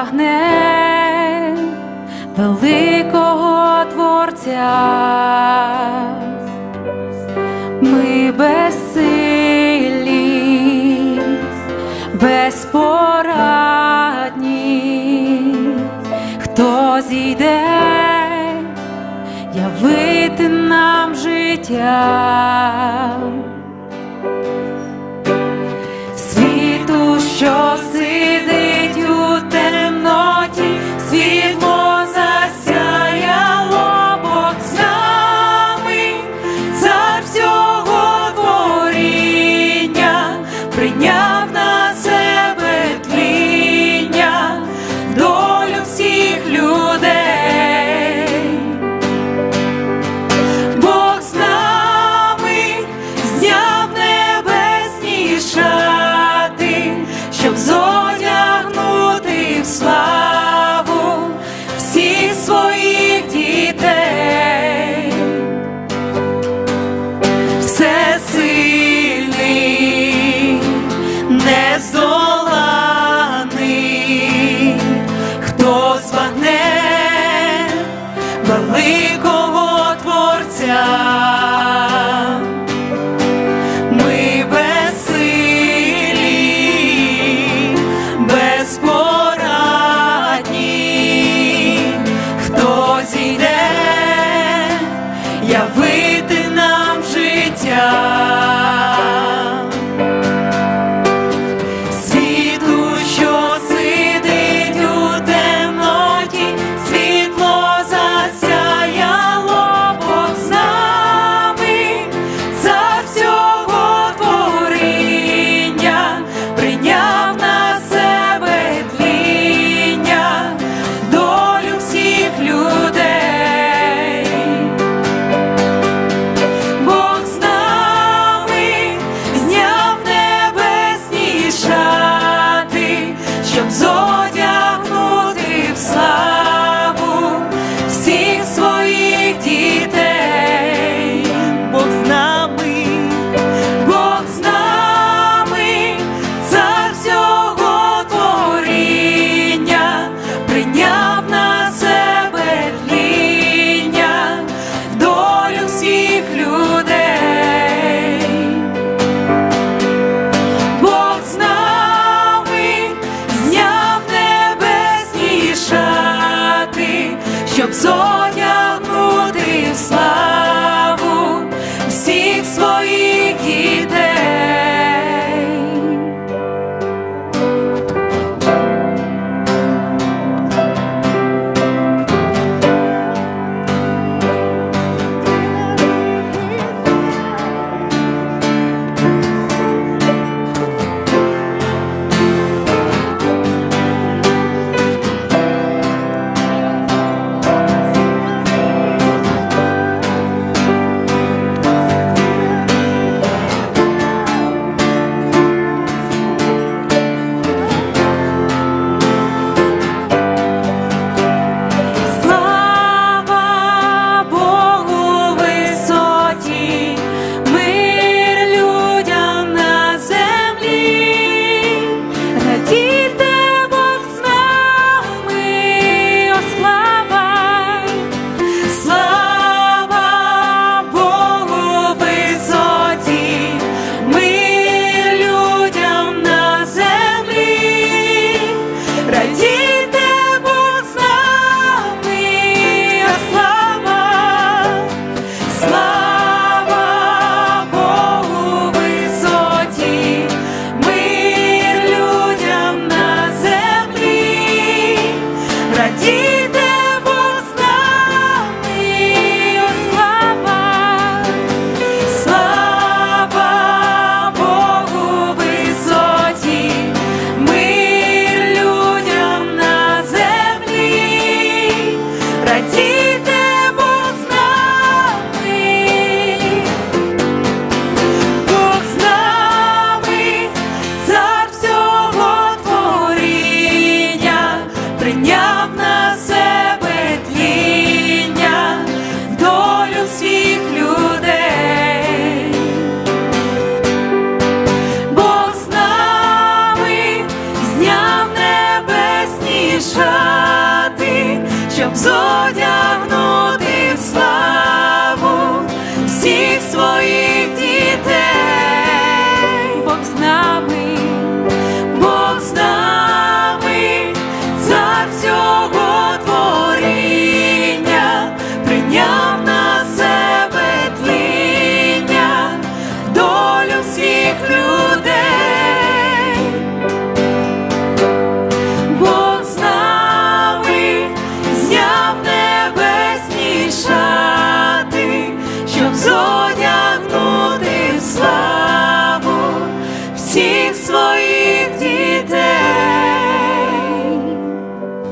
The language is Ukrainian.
прагне великого творця, ми безсилі, безпорадні, хто зійде, явити нам життя. Христос вагне, великий. soul. obra de through.